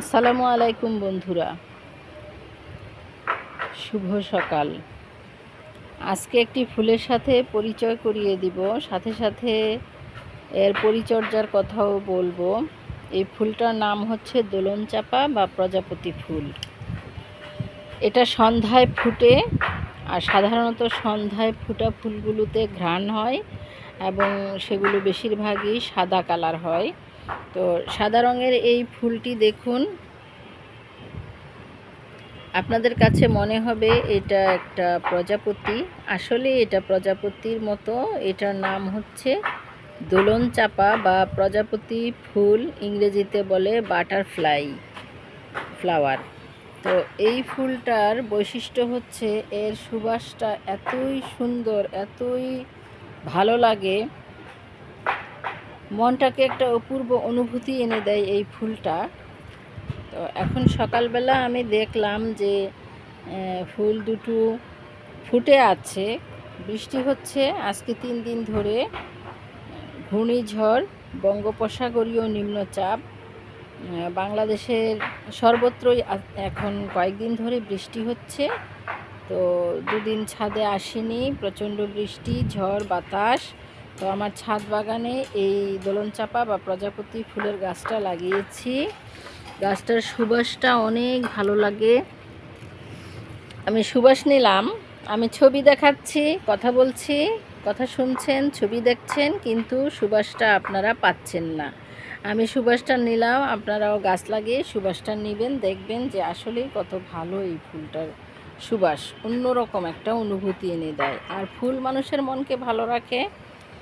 আসসালামু আলাইকুম বন্ধুরা। শুভ সকাল। আজকে একটি ফুলের সাথে পরিচয় করিয়ে দিব। সাথে সাথে এর পরিচর্যার কথাও বলব। এই ফুলটার নাম হচ্ছে দোলন চাপা বা প্রজাপতি ফুল। এটা সন্ধ্যায় ফুটে আর সাধারণত সন্ধ্যায় ফুটা ফুলগুলোতে ঘ্রাণ হয় এবং সেগুলো বেশিরভাগই সাদা কালার হয়। তো সাদা রঙের এই ফুলটি দেখুন। আপনাদের কাছে মনে হবে এটা একটা প্রজাপতি। আসলে এটা প্রজাপতির মতো। এটার নাম হচ্ছে দোলন চাপা বা প্রজাপতি ফুল, ইংরেজিতে বলে বাটারফ্লাই ফ্লাওয়ার। তো এই ফুলটার বৈশিষ্ট্য হচ্ছে এর সুবাসটা এতই সুন্দর, এতই ভালো লাগে। মনটাকে একটা অপূর্ব অনুভূতি এনে দেয় এই ফুলটা। তো এখন সকালবেলা আমি দেখলাম যে ফুল দুটো ফুটে আছে। বৃষ্টি হচ্ছে, আজকে তিন দিন ধরে ঘূর্ণিঝড়, বঙ্গোপসাগরীয় নিম্নচাপ বাংলাদেশের সর্বত্রই এখন কয়েকদিন ধরে বৃষ্টি হচ্ছে। তো দুদিন ছাদে আসেনি, প্রচণ্ড বৃষ্টি, ঝড়, বাতাস। তো আমার ছাদ বাগানে এই দোলন চাপা বা প্রজাপতি ফুলের গাছটা লাগিয়েছি। গাছটার সুবাসটা অনেক ভালো লাগে। আমি সুবাস নিলাম। আমি ছবি দেখাচ্ছি, কথা বলছি, কথা শুনছেন, ছবি দেখছেন, কিন্তু সুবাসটা আপনারা পাচ্ছেন না। আমি সুবাসটা নিলাম, আপনারাও গাছ লাগিয়ে সুবাসটা নেবেন, দেখবেন যে আসলেই কত ভালো এই ফুলটার সুবাস। অন্যরকম একটা অনুভূতি এনে দেয়। আর ফুল মানুষের মনকে ভালো রাখে।